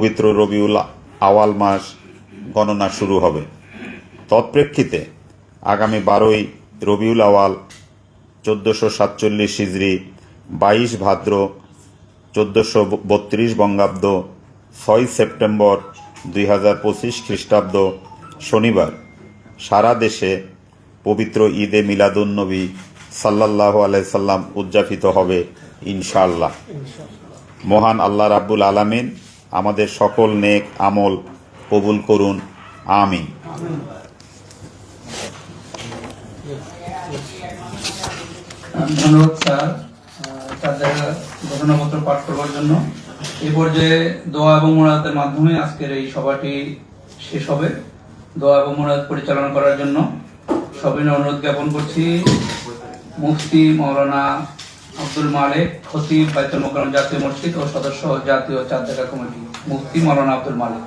পবিত্র রবিউল আওয়াল মাস গণনা শুরু হবে। তৎপ্রেক্ষিতে আগামী বারোই রবিউল আওয়াল চোদ্দোশো সাতচল্লিশ হিজড়ি বাইশ ভাদ্র চোদ্দোশো বত্রিশ বঙ্গাব্দ ছয় সেপ্টেম্বর দুই হাজার পঁচিশ খ্রিস্টাব্দ শনিবার সারা দেশে পবিত্র ঈদে মিলাদুন্নবী সাল্লাহ আলাইসাল্লাম উদযাপিত হবে ইনশাআল্লাহ। মহান আল্লাহ রাব্বুল আলামিন আমাদের সকল নেক আমল কবুল করুন। আমিন। ধন্যবাদ স্যার তাদের ঘটনাপত্র পাঠ করবার জন্য। এই পর্যায়ে দোয়া এবং মোনাজাতের মাধ্যমে আজকের এই সভাটি শেষ হবে। দোয়া এবং মোনাজাত পরিচালনা করার জন্য সবিনয় অনুরোধ জ্ঞাপন করছি। মুফতি মৌলানা আব্দুল মালিক খতিব বাইতুল মোকারম জাতীয় মসজিদ ও সদস্য জাতীয় চাঁদ দেখা কমিটি মুফতি মৌলানা আব্দুল মালিক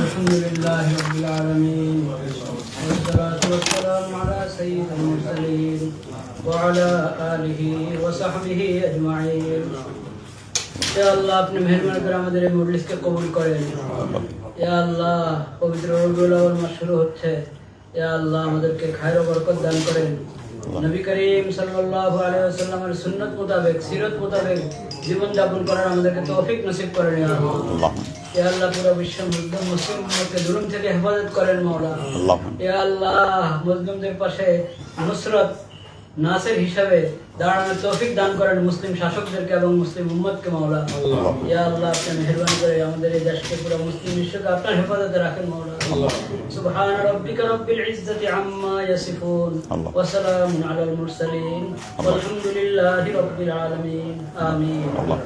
الحمد لله رب العالمين والصلاة والسلام على سيد المرسلين وعلى آله وصحبه أجمعين يا আল্লাহ আপনি মেহরবানি করে আমাদের এই মজলিসকে কবুল করেন ইয়া আল্লাহ পবিত্র রবিউল আউয়াল মাস শুরু হচ্ছে ইয়া আল্লাহ আমাদেরকে খায়র ও বরকত দান করেন নবী করিম সাল্লাল্লাহু আলাইহি ওয়াসাল্লামের সুন্নাত মোতাবেক সিরত মোতাবেক জীবন যাপন করার আমাদেরকে তৌফিক নসিব করেন ইয়া আল্লাহ। পুরো বিশ্ব মুসলিম মুসলিম জুলুম থেকে হেফাজত করেন মাওলা। আল্লাহ মুসলিমদের পাশে নুসরত নাসির হিসাবে দাঁড়ানোর তৌফিক দান করেন মুসলিম শাসকদেরকে এবং মুসলিম উম্মদকে মাওলা। ইয়া আল্লাহ আপনি মেহেরবানি করে আমাদের এই দেশকে পুরো মুসলিম বিশ্বকে আপনার হেফাজতে রাখেন মাওলা। সুবহান রাব্বিকা রব্বিল ইজ্জাতি আম্মা ইয়াসিফুন। ওয়া সালামুন আলাল মুরসালিন। ওয়ালহামদুলিল্লাহি রাব্বিল আলামিন। আমিন। আল্লাহ